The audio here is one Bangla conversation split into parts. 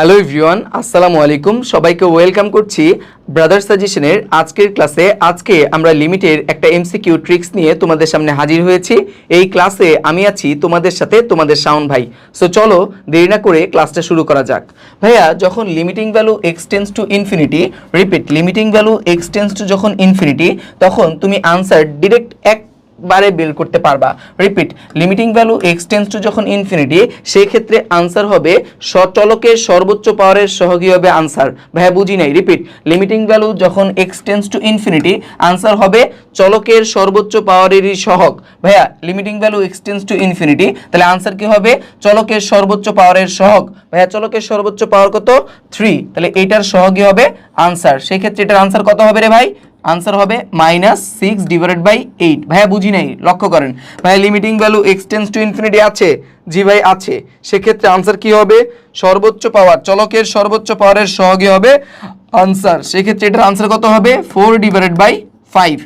হ্যালো এভরিওয়ান, আসসালামু আলাইকুম। সবাইকে ওয়েলকাম করছি ব্রাদার সাজেশনের আজকের ক্লাসে। আজকে আমরা লিমিটের একটা এমসিকিউ ট্রিক্স নিয়ে তোমাদের সামনে হাজির হয়েছি। এই ক্লাসে আমি আছি তোমাদের সাথে তোমাদের শাওন ভাই। সো চলো দেরি না করে ক্লাসটা শুরু করা যাক। ভাইয়া, যখন limiting value x tends to infinity repeat limiting value x tends to যখন ইনফিনিটি তখন তুমি আনসার ডিরেক্ট এক বারে বিল করতে পারবা। Repeat limiting value x tends to যখন ইনফিনিটি সেই ক্ষেত্রে আনসার হবে চলকের সর্বোচ্চ পাওয়ারের সহগী হবে আনসার ভাইয়া বুঝি নাই রিপিট লিমিটিং ভ্যালু যখন এক্সটেন্স টু ইনফিনিটি আনসার হবে চলকের সর্বোচ্চ পাওয়ারেরই সহগ। ভাইয়া limiting value x tends to infinity তাহলে আনসার কি হবে? চলকের সর্বোচ্চ পাওয়ারের সহগ। ভাইয়া, চলকের সর্বোচ্চ পাওয়ার কত? থ্রি তাহলে এটার সহগী হবে আনসার সেই ক্ষেত্রে এটার আনসার কত হবে রে ভাই? আনসার হবে minus six divide by eight ভাইয়া বুঝি নাই, লক্ষ্য করেন। ভাইয়া limiting value x tends to infinity আছে জি ভাই আছে। সেক্ষেত্রে আনসার কি হবে? সর্বোচ্চ পাওয়ার চলকের সর্বোচ্চ পাওয়ারের সহগে হবে আনসার সেক্ষেত্রে এটার আনসার কত হবে? ফোর ডিভাইড বাই ফাইভ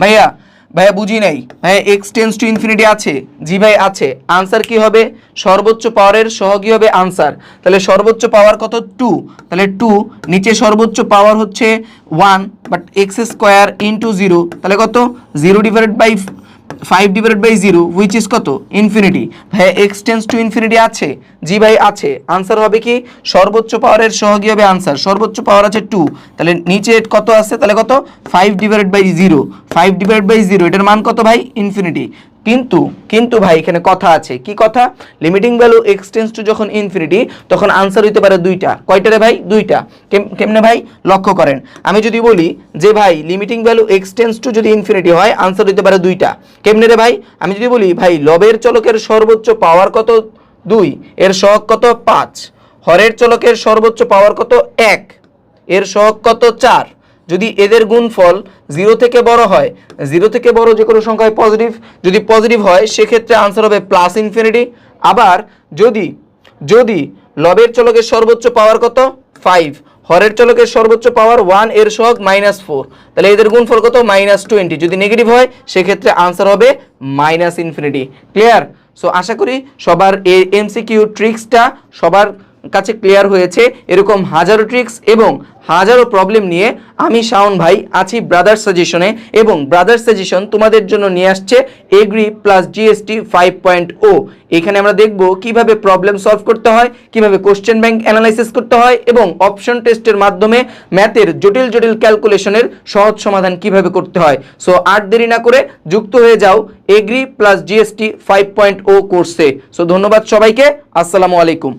ভাইয়া ভাইয়া বুঝি নাই? ভাইয়া এক্স টেন্স টু ইনফিনিটি আছে জি ভাই আছে। আনসার কি হবে? সর্বোচ্চ পাওয়ারের সহগী হবে আনসার তাহলে সর্বোচ্চ পাওয়ার কত? টু তাহলে টু নিচে সর্বোচ্চ পাওয়ার হচ্ছে one but x square into zero তাহলে কত? Zero divided by five divide by zero which is কত? ইনফিনিটি ভাই এক্স টেন্স টু ইনফিনিটি আছে? জি ভাই আছে। আনসার হবে কি? সর্বোচ্চ পাওয়ারের সহগী হবে আনসার সর্বোচ্চ পাওয়ার আছে টু তাহলে নিচে কত আছে? তাহলে কত? Five divide by zero five divide by zero এটার মান কত ভাই? ইনফিনিটি কিন্তু কিন্তু ভাই, এখানে কথা আছে। কি কথা? Limiting value x tends to যখন ইনফিনিটি তখন আনসার হইতে পারে দুইটা। কয়টা রে ভাই? দুইটা। কেম- কেমনে ভাই? লক্ষ্য করেন। আমি যদি বলি যে ভাই limiting value x tends to যদি ইনফিনিটি হয় আনসার হইতে পারে দুইটা। কেমনে রে ভাই? আমি যদি বলি, ভাই, লবের চলকের সর্বোচ্চ পাওয়ার কত? দুই। এর সহগ কত? পাঁচ। হরের চলকের সর্বোচ্চ পাওয়ার কত? এক। এর সহগ কত? চার। যদি এদের গুণফল জিরো থেকে বড় হয় জিরো থেকে বড় যে কোনো সংখ্যায় পজিটিভ যদি পজিটিভ হয়, সেক্ষেত্রে আনসার হবে প্লাস ইনফিনিটি আবার যদি যদি লবের চলকের সর্বোচ্চ পাওয়ার কত? ফাইভ হরের চলকের সর্বোচ্চ পাওয়ার ওয়ানের সহগ মাইনাস ফোর তাহলে এদের গুণফল কত? মাইনাস টোয়েন্টি যদি নেগেটিভ হয়, সেক্ষেত্রে আনসার হবে মাইনাস ইনফিনিটি ক্লিয়ার সো আশা করি সবার এই এমসিকিউ ট্রিক্সটা সবার কাছে ক্লিয়ার হয়েছে, এরকম হাজারো ট্রিক্স এবং হাজারো প্রবলেম নিয়ে আমি শাওন ভাই আছি ব্রাদার সাজেশনে এবং ব্রাদার সাজেশন তোমাদের জন্য নিয়ে আসছে agri plus GST five point O এখানে আমরা দেখব কীভাবে প্রবলেম সলভ করতে হয়, কীভাবে কোশ্চেন ব্যাংক অ্যানালাইসিস করতে হয় এবং অপশন টেস্টের মাধ্যমে ম্যাথের জটিল জটিল ক্যালকুলেশনের সহজ সমাধান কীভাবে করতে হয়। সো আর দেরি না করে যুক্ত হয়ে যাও agri plus GST five point O কোর্সে সো ধন্যবাদ সবাইকে, আসসালামু আলাইকুম।